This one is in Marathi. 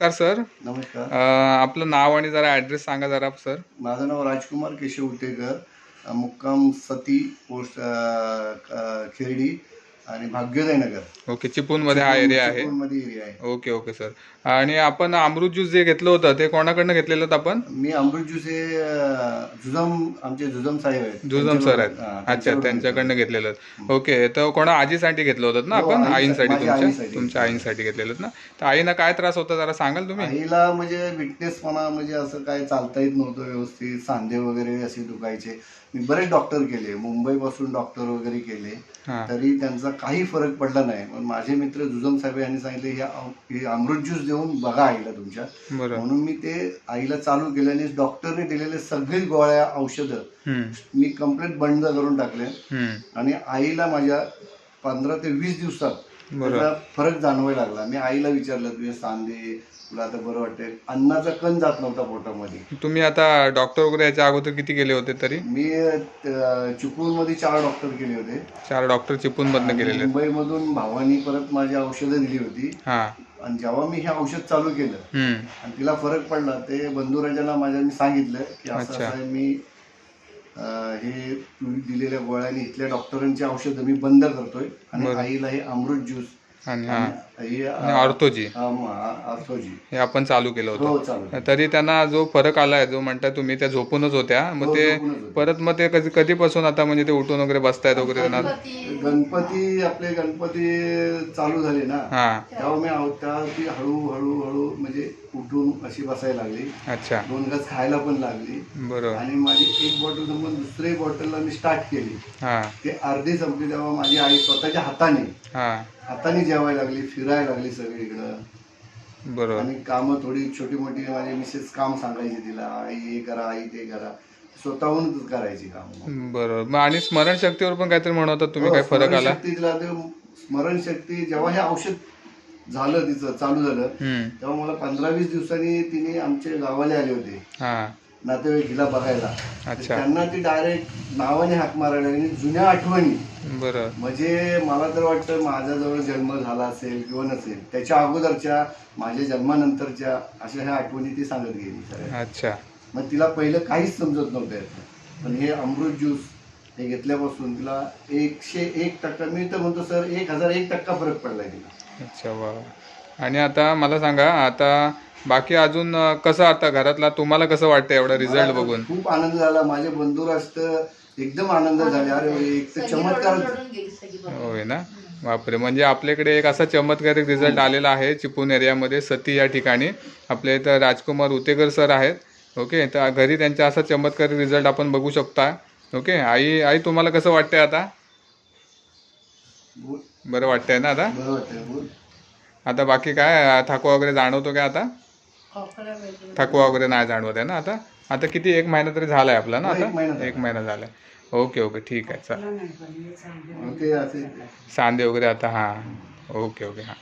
नमस्कार सर. नमस्कार. अ, आपलं नाव आणि जरा ॲड्रेस सांगा जरा सर. माझं नाव राजकुमार केशव उटेकर मुक्काम सती पोस्ट अ, खेरडी आणि भाग्योदय नगर ओके चिपळूणमध्ये हा एरिया आहे. मध्ये एरिया आहे. Okay okay sir. आणि आपण अमृत ज्यूस जे घेतलं होतं ते कोणाकडनं घेतलेलं होतं आपण? मी अमृत ज्यूस हे अ, जुजाम आमचे जुजाम साहेब आहेत. जुजम सर आहेत. हा, अच्छा त्यांच्याकडून त्यांच्याकडनं घेतलेलं ओके तर कोणा आजीसाठी घेतलं होतं ना हो, आपण? आईसाठी- आईंसाठी माझ्या तुमच्या आईसाठी. तुमच्या आईंसाठी घेतलेलं ना? तर आईना काय त्रास होता जरा सांगाल तुम्ही? आईला म्हणजे विटनेसपणा म्हणजे असं काय चालता येत नव्हतं व्यवस्थित. सांधे वगैरे असे दुखायचे. मी बरेच डॉक्टर केले. मुंबईपासून डॉक्टर वगैरे केले. हा. तरी त्यांचा काही फरक पडला नाही. पण माझे मित्र जुजम साहेब यांनी सांगितले हे अम- हे अमृत ज्यूस देऊन बघा आईला तुमच्या. बरं. म्हणून मी ते आईला चालू केले आणि डॉक्टरने दिलेले सगळी गोळ्या औषधं हम्म, मी कंप्लीट बंद करून टाकले. आणि आईला माझ्या पंधरा ते वीस दिवसात. त्याचा फरक जाणवायला लागला. मी आईला विचारलं तुझे सांधे तुला आता बरं वाटेल. अन्नाचा कण जात नव्हता पोटामध्ये. तुम्ही आता डॉक्टर वगैरे याच्या अगोदर किती गेले होते तरी? मी चिपळूणमध्ये चार डॉक्टर केले होते. चार डॉक्टर चिपळूणमधनं गेलेले मुंबईमधून भावानी परत माझी औषधं दिली होती. आणि जेव्हा मी हे औषध चालू केलं आणि तिला फरक पडला ते बंधुराजाला माझ्या मी सांगितलं की असं. असं आहे मी अं, हे तुम्ही दिलेल्या गोळ्याने इथल्या डॉक्टरांची औषधं मी बंद करतोय आणि आईला हे अमृत ज्यूस आणि हा. हे ऑर्थोजी. अर्थोजी हे आपण चालू केलं होतं. हो चालू तरी त्यांना जो फरक आलाय जो म्हणताय तुम्ही त्या झोपूनच होत्या. मग हो, ते झोपूनच होत्या. परत मग ते कधी कधीपासून आता म्हणजे ते उठून वगैरे बसतायत वगैरे त्यांना गणपती. आपले गणपती चालू झाले ना? हा. तेव्हा मी आव- तेव्हा ती हळू हळू हळू म्हणजे उठून अशी बसायला लागली. अच्छा. दोन घास खायला पण लागली. बरोबर. आणि माझी एक बॉटल संपून दुसरी बॉटलला मी स्टार्ट केली. हा. ते अर्धी संपली तेव्हा माझी आई स्वतःच्या हाताने हा. हाताने जेवायला लागली फिरायला लागली सगळीकडं. बरोबर. आणि कामं थोडी छोटी मोठी माझी मिसेस काम सांगायची तिला आई हे करा आई ते करा. स्वतःहूनच करायची काम बरोबर. मग आणि स्मरणशक्तीवर पण काहीतरी म्हणत होता तुम्ही काय फरक आला? तिला ते स्मरणशक्ती जेव्हा हे औषध झालं तिचं चालू झालं तेव्हा मला पंधरा वीस दिवसांनी तिने आमचे गावाले आले होते. नातेवाईक हिला बघायला. तर अच्छा. त्यांना ती डायरेक्ट नावाने हाक मारायला लागली. जुन्या आठवणी. म्हणजे मला तर वाटतं माझ्याजवळ जन्म झाला असेल किंवा नसेल त्याच्या अगोदरच्या माझ्या जन्मानंतरच्या अशा ह्या आठवणी ती सांगत गेली. सगळ्या अच्छा. मग तिला पहिलं काहीच समजत नव्हतं यातलं. पण हे अमृत ज्यूस हे घेतल्यापासून तिला एकशे एक टक्का मी तर म्हणतो सर एक हजार एक टक्का फरक पडलाय तिला. अच्छा वा. आणि आता मला सांगा आता बाकी अजून कसं आता घरातला तुम्हाला कसं वाटतं एवढा रिझल्ट बघून? खूप आनंद झाला. माझे बंधू राष्ट्र एकदम आनंद झाले. अरे एक तर चमत्कार होय ना? बापरे म्हणजे आपल्याकडे एक असा चमत्कारिक रिझल्ट आलेला आहे चिपळूण एरियामध्ये सती या ठिकाणी. आपल्या इथं राजकुमार उतेकर सर आहेत. ओके तर घरी त्यांचा असा चमत्कारिक रिझल्ट आपण बघू शकता. ओके आई आई तुम्हाला कसं वाटतंय आता. बरं वाटतंय ना आता. आता बाकी काय थकवा वगैरे जाणवतो काय आता? थकवा वगैरे नाही जाणवत आहे ना आता? आता किती एक महिना तरी झालाय आपला ना हो, एक आता? महिना झाला. एक महिना झालाय. ओके ओके ठीक आहे चल. ओके असे. सांधे वगैरे आता हां. ओके ओके हां.